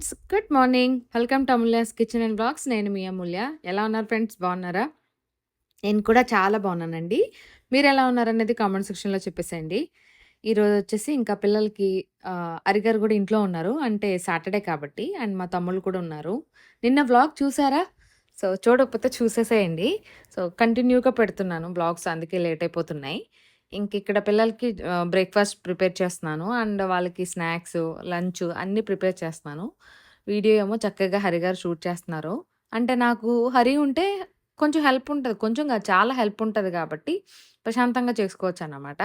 Good morning. Welcome to Amulya's kitchen and vlogs. నేను మీ అమూల్య. ఎలా ఉన్నారు ఫ్రెండ్స్? బాగున్నారా? నేను కూడా చాలా బాగున్నానండి. మీరు ఎలా ఉన్నారనేది కామెంట్ సెక్షన్‌లో చెప్పేసేయండి. ఈరోజొచ్చేసి ఇంకా పిల్లలకి అరిగారు కూడా ఇంట్లో ఉన్నారు. అంటే సాటర్‌డే కాబట్టి. అండ్ మా తమ్ముళ్ళు కూడా ఉన్నారు. నిన్న వ్లాగ్ చూసారా? సో, చూడకపోతే చూసేసేయండి. సో, కంటిన్యూగా పెడుతున్నాను బ్లాగ్స్ అందుకే లేట్ అయిపోతున్నాయి. ఇంక ఇక్కడ పిల్లలకి బ్రేక్‌ఫాస్ట్ ప్రిపేర్ చేస్తున్నాను. అండ్ వాళ్ళకి స్నాక్స్, లంచ్ అన్నీ ప్రిపేర్ చేస్తున్నాను. వీడియో ఏమో చక్కగా హరి గారు షూట్ చేస్తున్నారు. అంటే నాకు హరి ఉంటే కొంచెం హెల్ప్ ఉంటుంది కొంచెం చాలా హెల్ప్ ఉంటుంది కాబట్టి ప్రశాంతంగా చేసుకోవచ్చన్నమాట.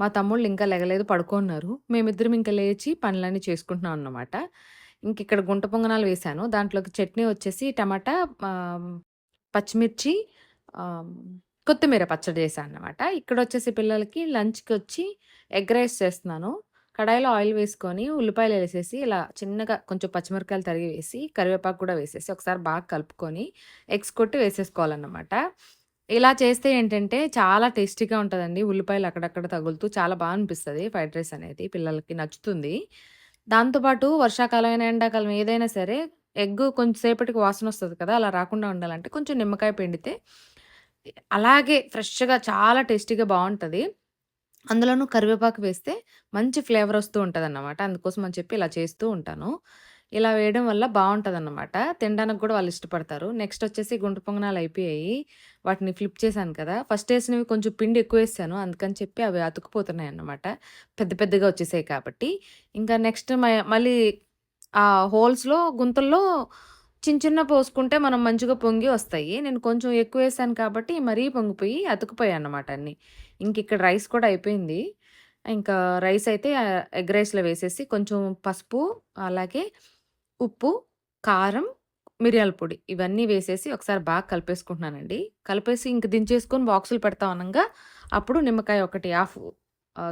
మా తమ్ముళ్ళు ఇంకా లెగలేదు పడుకున్నారు. మేమిద్దరం ఇంకా లేచి పనులన్నీ చేసుకుంటున్నాం అన్నమాట. ఇంకిక్కడ గుంట పొంగనాలు వేశాను. దాంట్లోకి చట్నీ వచ్చేసి టమాటా పచ్చిమిర్చి కొత్తిమీర పచ్చడి చేశాను అన్నమాట. ఇక్కడొచ్చేసి పిల్లలకి లంచ్కి వచ్చి ఎగ్ రైస్ చేస్తున్నాను. కడాయిలో ఆయిల్ వేసుకొని ఉల్లిపాయలు వేసేసి ఇలా చిన్నగా కొంచెం పచ్చిమిరపకాయలు తరిగి వేసి, కరివేపాకు కూడా వేసేసి ఒకసారి బాగా కలుపుకొని ఎగ్స్ కొట్టి వేసేసుకోవాలన్నమాట. ఇలా చేస్తే ఏంటంటే చాలా టేస్టీగా ఉంటుందండి ఉల్లిపాయలు అక్కడక్కడ తగులుతూ చాలా బాగా అనిపిస్తుంది ఫ్రైడ్ రైస్ అనేది పిల్లలకి నచ్చుతుంది. దాంతోపాటు వర్షాకాలం అయినా, ఎండాకాలం ఏదైనా సరే ఎగ్ కొంచెం సేపటికి వస్తుంది కదా! అలా రాకుండా ఉండాలంటే కొంచెం నిమ్మకాయ పిండితే అలాగే ఫ్రెష్‌గా చాలా టేస్టీగా బాగుంటుంది అందులోనూ కరివేపాకు వేస్తే మంచి ఫ్లేవర్ వస్తూ ఉంటుందన్నమాట అందుకోసం అని చెప్పి ఇలా చేస్తూ ఉంటాను. ఇలా వేయడం వల్ల బాగుంటుందన్నమాట తినడానికి కూడా వాళ్ళు ఇష్టపడతారు. నెక్స్ట్ వచ్చేసి గుంట పొంగనాలు అయిపోయాయి. వాటిని ఫ్లిప్ చేశాను కదా! ఫస్ట్ వేసినవి కొంచెం పిండి ఎక్కువ వేసాను అందుకని చెప్పి అవి అతుకుపోతున్నాయి అన్నమాట పెద్ద పెద్దగా వచ్చేసాయి కాబట్టి. ఇంకా నెక్స్ట్ మ మళ్ళీ ఆ హోల్స్‌లో గుంతల్లో చిన్న చిన్న పోసుకుంటే మనం మంచిగా పొంగి వస్తాయి. నేను కొంచెం ఎక్కువ వేసాను కాబట్టి మరీ పొంగిపోయి అతుక్కుపోయాయన్నమాట అన్నీ. ఇంకిక్కడ రైస్ కూడా అయిపోయింది. ఇంకా రైస్ అయితే ఎగ్ రైస్‌లో వేసేసి కొంచెం పసుపు, అలాగే ఉప్పు, కారం, మిరియాల పొడి ఇవన్నీ వేసేసి ఒకసారి బాగా కలిపేసుకుంటున్నానండి. కలిపేసి ఇంక దించేసుకొని బాక్సులు పెడతాం అనంగా అప్పుడు నిమ్మకాయ ఒకటి హాఫ్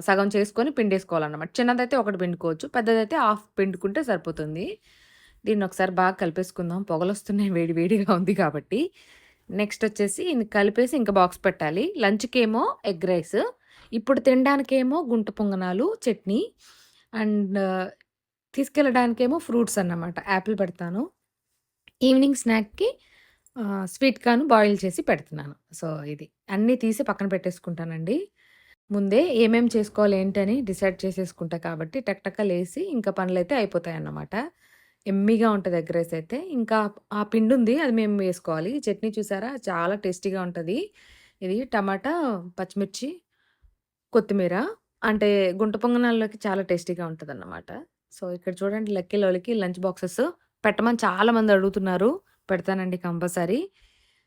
సగం చేసుకొని పిండేసుకోవాలన్నమాట. చిన్నదైతే ఒకటి పిండుకోవచ్చు. పెద్దదైతే హాఫ్ పిండుకుంటే సరిపోతుంది. దీన్ని ఒకసారి బాగా కలిపేసుకుందాం. పొగలొస్తున్నాయి వేడి వేడిగా ఉంది కాబట్టి. నెక్స్ట్ వచ్చేసి కలిపేసి ఇంకా బాక్స్ పెట్టాలి. లంచ్‌కేమో ఎగ్ రైస్. ఇప్పుడు తినడానికేమో గుంట పొంగనాలు, చట్నీ అండ్ తీసుకెళ్ళడానికేమో ఫ్రూట్స్ అన్నమాట. యాపిల్ పెడతాను. ఈవినింగ్ స్నాక్‌కి స్వీట్ కాను బాయిల్ చేసి పెడుతున్నాను. సో, ఇది. అన్నీ తీసి పక్కన పెట్టేసుకుంటానండి. ముందే ఏమేం చేసుకోవాలి ఏంటని డిసైడ్ చేసేసుకుంటా కాబట్టి టక్ టక లేసి ఇంకా పనులైతే అయిపోతాయన్నమాట. ఎమ్మీగా ఉంటుంది ఎగ్ రైస్ అయితే. ఇంకా ఆ పిండి ఉంది అది మేము వేసుకోవాలి. చట్నీ చూసారా చాలా టేస్టీగా ఉంటుంది ఇది టమాటా, పచ్చిమిర్చి, కొత్తిమీర అంటే గుంట పొంగనాల్లోకి చాలా టేస్టీగా ఉంటదన్నమాట. సో, ఇక్కడ చూడండి లక్కీ లోలికి లంచ్ బాక్సెస్ పెట్టమని చాలామంది అడుగుతున్నారు. పెడతానండి కంపల్సరీ.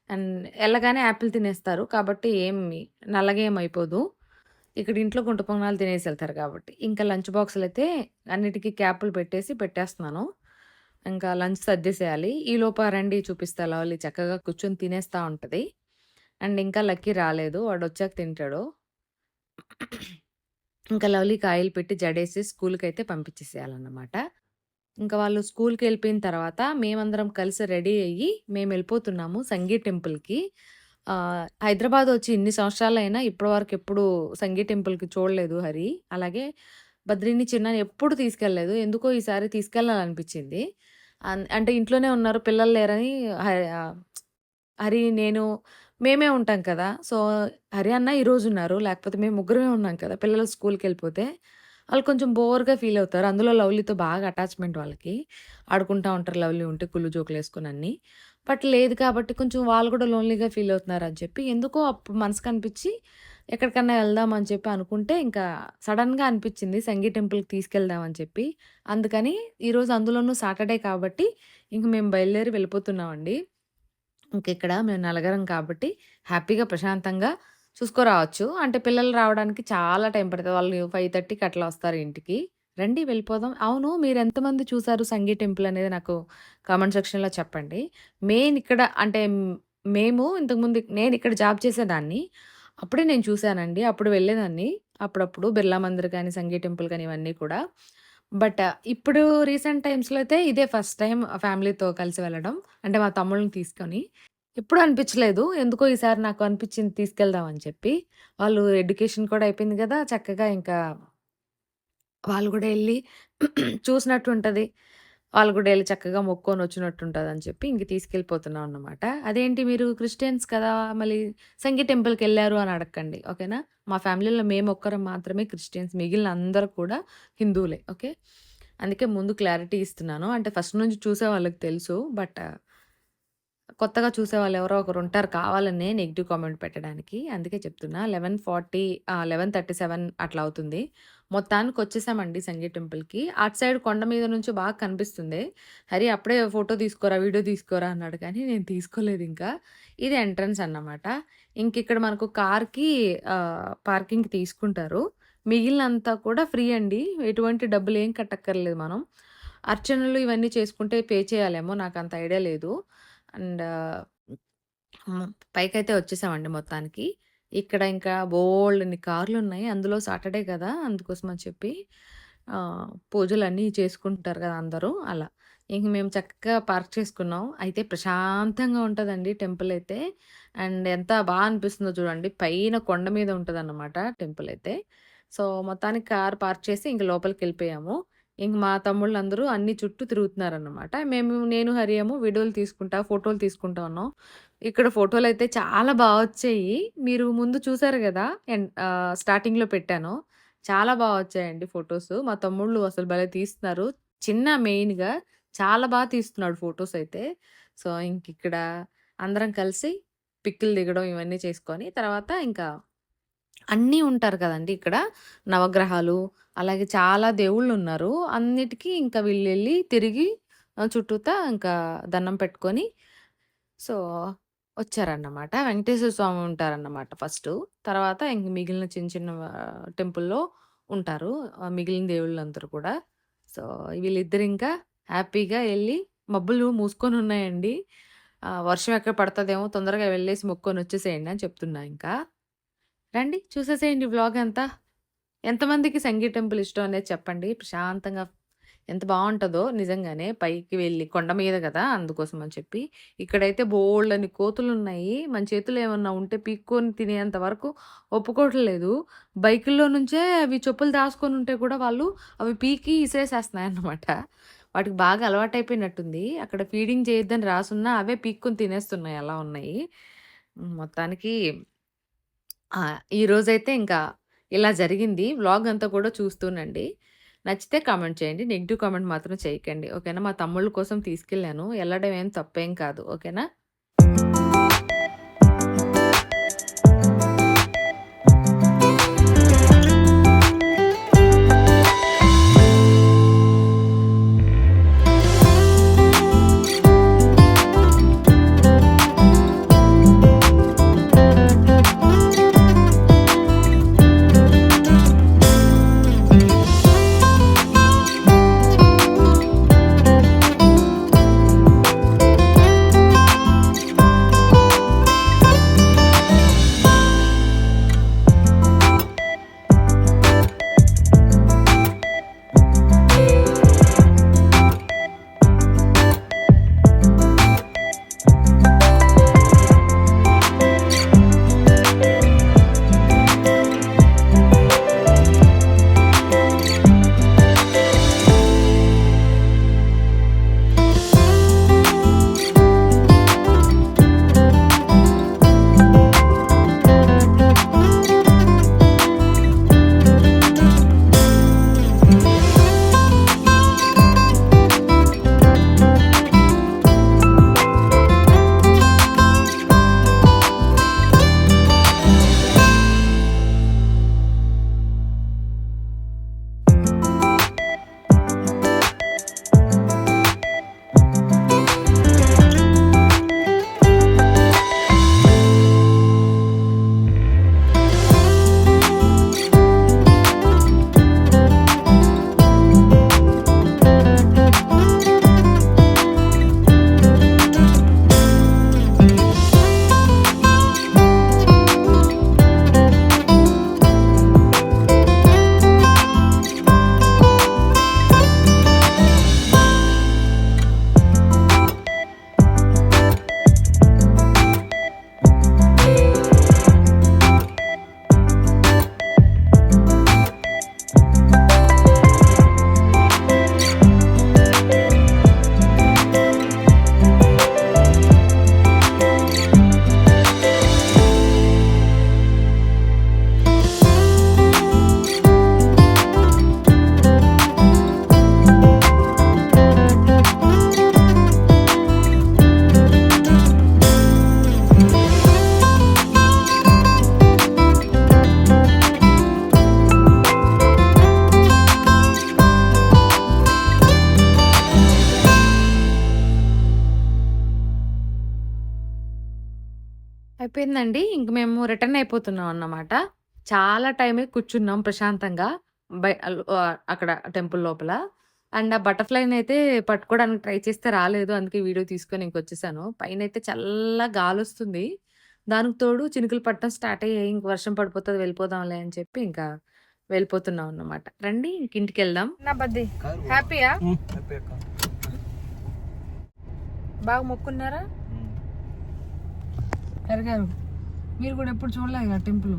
అండ్ ఎళ్ళగానే యాపిల్ తినేస్తారు. కాబట్టి ఏమి నల్లగా ఏమి అయిపోదు. ఇక్కడ ఇంట్లో గుంట పొంగనాలు తినేసి వెళ్తారు కాబట్టి. ఇంకా లంచ్ బాక్సులు అయితే అన్నిటికీ క్యాపులు పెట్టేసి పెట్టేస్తున్నాను. ఇంకా లంచ్ సర్దేసేయాలి. ఈలోపు రండి చూపిస్తా లవలి చక్కగా కూర్చొని తినేస్తా ఉంటుంది అండ్ ఇంకా లక్కీ రాలేదు. వాడు వచ్చాక తింటాడు. ఇంకా లవ్లీకి ఆయిల్ పెట్టి జడేసి స్కూల్కి అయితే పంపించేసేయాలన్నమాట. ఇంకా వాళ్ళు స్కూల్కి వెళ్ళిపోయిన తర్వాత మేమందరం కలిసి రెడీ అయ్యి మేము వెళ్ళిపోతున్నాము సంగీ టెంపుల్‌కి. హైదరాబాద్ వచ్చి ఇన్ని సంవత్సరాలైనా ఇప్పటివరకు ఎప్పుడు సంగీ టెంపుల్‌కి చూడలేదు హరి. అలాగే బద్రిని, చిన్న ఎప్పుడు తీసుకెళ్ళలేదు. ఎందుకో ఈసారి తీసుకెళ్ళాలనిపించింది. అన్ అంటే ఇంట్లోనే ఉన్నారు పిల్లలు లేరని హ హరి, నేను మేమే ఉంటాం కదా! సో, హరి అన్న ఈరోజున్నారు. లేకపోతే మేము ముగ్గురమే ఉన్నాం కదా! పిల్లలు స్కూల్కి వెళ్ళిపోతే వాళ్ళు కొంచెం బోర్‌గా ఫీల్ అవుతారు. అందులో లవ్లీతో బాగా అటాచ్‌మెంట్ వాళ్ళకి. ఆడుకుంటా ఉంటారు లవ్లీ ఉంటే కుళ్ళు జోకులు వేసుకుని అన్నీ. బట్ లేదు కాబట్టి కొంచెం వాళ్ళు కూడా లోన్లీగా ఫీల్ అవుతున్నారు అని చెప్పి ఎందుకో అప్పుడు మనసుకు అనిపించి ఎక్కడికన్నా వెళ్దాం అని చెప్పి అనుకుంటే ఇంకా సడన్గా అనిపించింది సంగీ టెంపుల్‌కి తీసుకెళ్దామని చెప్పి. అందుకని ఈరోజు అందులోనూ సాటర్‌డే కాబట్టి ఇంక మేము బయలుదేరి వెళ్ళిపోతున్నామండి. ఇంకెక్కడ మేము నలగరం కాబట్టి హ్యాపీగా ప్రశాంతంగా చూసుకోరావచ్చు. అంటే పిల్లలు రావడానికి చాలా టైం పడుతుంది వాళ్ళు 5:30కి అట్లా వస్తారు ఇంటికి. రండి వెళ్ళిపోదాం. అవును మీరు ఎంతమంది చూసారు సంగీ టెంపుల్ అనేది నాకు కామెంట్ సెక్షన్‌లో చెప్పండి. మెయిన్ ఇక్కడ అంటే మేము ఇంతకుముందు నేను ఇక్కడ జాబ్ చేసేదాన్ని. అప్పుడే నేను చూశానండి అప్పుడు వెళ్ళేదాన్ని. అప్పుడప్పుడు బిర్లా మందిర్ కానీ సంగీ టెంపుల్ కానీ ఇవన్నీ కూడా. బట్ ఇప్పుడు రీసెంట్ టైమ్స్‌లో అయితే ఇదే ఫస్ట్ టైం ఫ్యామిలీతో కలిసి వెళ్ళడం. అంటే మా తమ్ముళ్ళని తీసుకొని. ఎప్పుడు అనిపించలేదు. ఎందుకో ఈసారి నాకు అనిపించింది తీసుకెళ్దాం అని చెప్పి. వాళ్ళు ఎడ్యుకేషన్ కూడా అయిపోయింది కదా చక్కగా ఇంకా వాళ్ళు కూడా వెళ్ళి చూసినట్టు ఉంటుంది వాళ్ళు కూడా వెళ్ళి చక్కగా మొక్కొని అని చెప్పి ఇంక తీసుకెళ్ళిపోతున్నాం అన్నమాట. అదేంటి మీరు క్రిస్టియన్స్ కదా! మళ్ళీ సంగీ టెంపుల్‌కెళ్ళారు అని అడక్కండి. ఓకేనా? మా ఫ్యామిలీలో మేము ఒక్కరం మాత్రమే క్రిస్టియన్స్. మిగిలిన అందరూ కూడా హిందువులే. ఓకే. అందుకే ముందు క్లారిటీ ఇస్తున్నాను. అంటే ఫస్ట్ నుంచి చూసే వాళ్ళకి తెలుసు. బట్ కొత్తగా చూసే వాళ్ళు ఎవరో ఒకరు ఉంటారు కావాలనే నెగిటివ్ కామెంట్ పెట్టడానికి. అందుకే చెప్తున్నా. Eleven forty eleven thirty seven అట్లా అవుతుంది. మొత్తానికి వచ్చేసామండి సంగీ టెంపుల్‌కి. అటు సైడ్ కొండ మీద నుంచి బాగా కనిపిస్తుంది. హరి అప్పుడే ఫోటో తీసుకోరా, వీడియో తీసుకోరా అన్నాడు కానీ నేను తీసుకోలేదు ఇంకా ఇది ఎంట్రన్స్ అన్నమాట. ఇంకిక్కడ మనకు కార్‌కి పార్కింగ్‌కి తీసుకుంటారు. మిగిలినంతా కూడా ఫ్రీ అండి. ఎటువంటి డబ్బులు ఏం కట్టక్కర్లేదు మనం. అర్చనలు ఇవన్నీ చేసుకుంటే పే చేయాలేమో అంత ఐడియా లేదు. అండ్ పైకైతే వచ్చేసామండి మొత్తానికి. ఇక్కడ ఇంకా బోల్డన్ని కార్లు ఉన్నాయి అందులో సాటర్‌డే కదా! అందుకోసం అని చెప్పి పూజలు అన్నీ చేసుకుంటారు కదా అందరూ అలా. ఇంక మేము చక్కగా పార్క్ చేసుకున్నాం. అయితే ప్రశాంతంగా ఉంటుందండి టెంపుల్ అయితే. అండ్ ఎంత బాగా అనిపిస్తుందో చూడండి. పైన కొండ మీద ఉంటదన్నమాట టెంపుల్ అయితే. సో, మొత్తానికి కార్ పార్క్ చేసి ఇంక లోపలికెళ్ళిపోయాము. ఇంక మా తమ్ముళ్ళు అందరూ అన్ని చుట్టూ తిరుగుతున్నారన్నమాట. మేము నేను, హరియము వీడియోలు తీసుకుంటా, ఫోటోలు తీసుకుంటా ఉన్నాం. ఇక్కడ ఫోటోలు అయితే చాలా బాగా వచ్చాయి. మీరు ముందు చూసారు కదా ఎన్ స్టార్టింగ్‌లో పెట్టాను. చాలా బాగా వచ్చాయండి ఫొటోస్ మా తమ్ముళ్ళు అసలు భలే తీస్తున్నారు. చిన్న మెయిన్‌గా చాలా బాగా తీస్తున్నాడు ఫొటోస్ అయితే. సో, ఇంకిక్కడ అందరం కలిసి పిక్కులు దిగడం ఇవన్నీ చేసుకొని తర్వాత ఇంకా అన్నీ ఉంటారు కదండి ఇక్కడ. నవగ్రహాలు, అలాగే చాలా దేవుళ్ళు ఉన్నారు అన్నిటికీ ఇంకా వెళ్ళి తిరిగి చుట్టూతా ఇంకా దండం పెట్టుకొని సో, వచ్చారన్నమాట. వెంకటేశ్వర స్వామి ఉంటారన్నమాట ఫస్ట్ తర్వాత ఇంక మిగిలిన చిన్న చిన్న టెంపుల్‌లో ఉంటారు. మిగిలిన దేవుళ్ళందరూ కూడా. సో, వీళ్ళిద్దరింకా హ్యాపీగా వెళ్ళి మబ్బులు మూసుకొని ఉన్నాయండి వర్షం ఎక్కడ పడుతుందేమో తొందరగా వెళ్ళేసి మొక్కొనొచ్చేసేయండి అని చెప్తున్నా ఇంకా. రండి చూసేసేయండి వ్లాగ్ అంతా. ఎంతమందికి సంగీ టెంపుల్ ఇష్టం అనేది చెప్పండి. ప్రశాంతంగా ఎంత బాగుంటుందో నిజంగానే పైకి వెళ్ళి కొండ మీద కదా అందుకోసం అని చెప్పి. ఇక్కడైతే బోల్డని కోతులు ఉన్నాయి మన చేతులు ఏమన్నా ఉంటే పీక్కొని తినేంత వరకు ఒప్పుకోవట్లేదు. బైకుల్లో నుంచే అవి చెప్పులు దాసుకొనుంటే కూడా వాళ్ళు అవి పీకి ఇసిరేసేస్తున్నాయన్నమాట. వాటికి బాగా అలవాటైపోయినట్టుంది అక్కడ ఫీడింగ్ చేయొద్దని రాసున్నా అవే పీక్కొని తినేస్తున్నాయి అలా ఉన్నాయి. మొత్తానికి ఆ! ఈరోజైతే ఇంకా ఇలా జరిగింది. వ్లాగ్ అంతా కూడా చూస్తూనండి. నచ్చితే కామెంట్ చేయండి. నెగెటివ్ కామెంట్ మాత్రం చేయకండి. ఓకేనా? మా తమ్ముళ్ళ కోసం తీసుకెళ్ళాను. ఎళ్ళడం ఏం తప్పేం కాదు. ఓకేనా? అయిపోయిందండి. ఇంక మేము రిటర్న్ అయిపోతున్నాం అన్నమాట. చాలా టైమే కూర్చున్నాం ప్రశాంతంగా. బై అక్కడ టెంపుల్ లోపల. అండ్ ఆ బటర్‌ఫ్లై‌నయితే పట్టుకోవడానికి ట్రై చేస్తే రాలేదు. అందుకే వీడియో తీసుకొని ఇంకొచ్చేసాను. పైనైతే చల్లగా గాలొస్తుంది. దానికి తోడు చినుకులు పడటం స్టార్ట్ అయ్యాయి. ఇంక వర్షం పడిపోతది వెళ్ళిపోదాంలే అని చెప్పి ఇంకా వెళ్ళిపోతున్నాం అన్నమాట. రండి ఇంక ఇంటికెళ్దాం. నా బద్ది హ్యాపీయా? హ్యాపీ అక్క బాగా మొక్కున్నారా? పెరిగారు. మీరు కూడా ఎప్పుడు చూడలేదు కదా టెంపుల్.